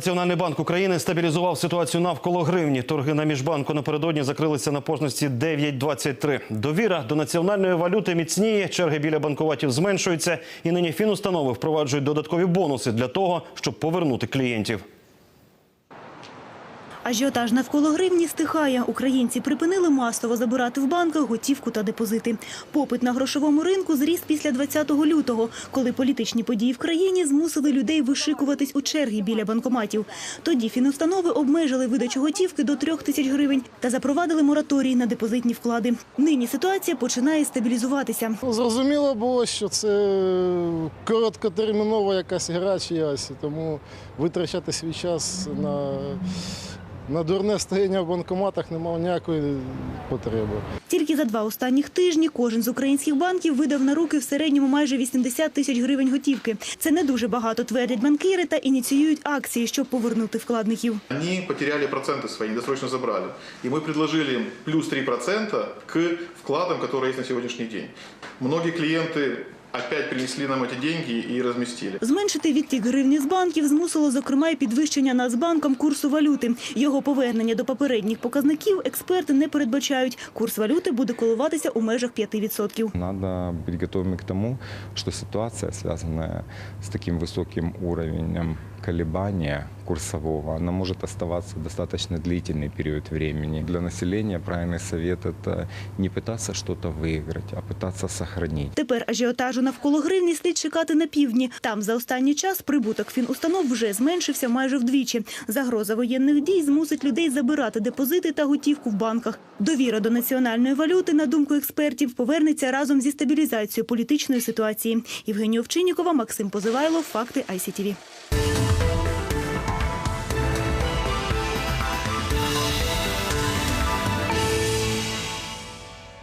Національний банк України стабілізував ситуацію навколо гривні. Торги на міжбанку напередодні закрилися на позначці 9.23. Довіра до національної валюти міцніє, черги біля банкоматів зменшуються, і нині фінустанови впроваджують додаткові бонуси для того, щоб повернути клієнтів. Ажіотаж навколо гривні стихає. Українці припинили масово забирати в банках готівку та депозити. Попит на грошовому ринку зріс після 20 лютого, коли політичні події в країні змусили людей вишикуватись у черги біля банкоматів. Тоді фінустанови обмежили видачу готівки до трьох тисяч гривень та запровадили мораторій на депозитні вклади. Нині ситуація починає стабілізуватися. Зрозуміло було, що це короткотермінова якась гра чиясь, тому витрачати свій час на, на дурне стояння в банкоматах немає ніякої потреби. Тільки за два останніх тижні кожен з українських банків видав на руки в середньому майже 80 тисяч гривень готівки. Це не дуже багато, твердять банкіри та ініціюють акції, щоб повернути вкладників. Они потеряли проценты свои, недосрочно забрали. И мы предложили им плюс 3% к вкладам, которые есть на сегодняшний день. Многие клиенты опять принесли нам эти деньги и разместили. Зменшити відтік гривні з банків змусило, зокрема, і підвищення Нацбанком курсу валюти. Його повернення до попередніх показників експерти не передбачають. Курс валюти буде коливатися у межах 5%. Надо быть готовыми к тому, что ситуация, связанная с таким высоким уровнем колебания курсового, она может оставаться достаточно длительный период времени. Для населения правильный совет – это не пытаться что-то выиграть, а пытаться сохранить. Тепер ажіотажу навколо гривні слід чекати на півдні. Там за останній час прибуток фінустанов вже зменшився майже вдвічі. Загроза воєнних дій змусить людей забирати депозити та готівку в банках. Довіра до національної валюти, на думку експертів, повернеться разом зі стабілізацією політичної ситуації. Євгенія Овчиннікова, Максим Позивайло, Факти ICTV.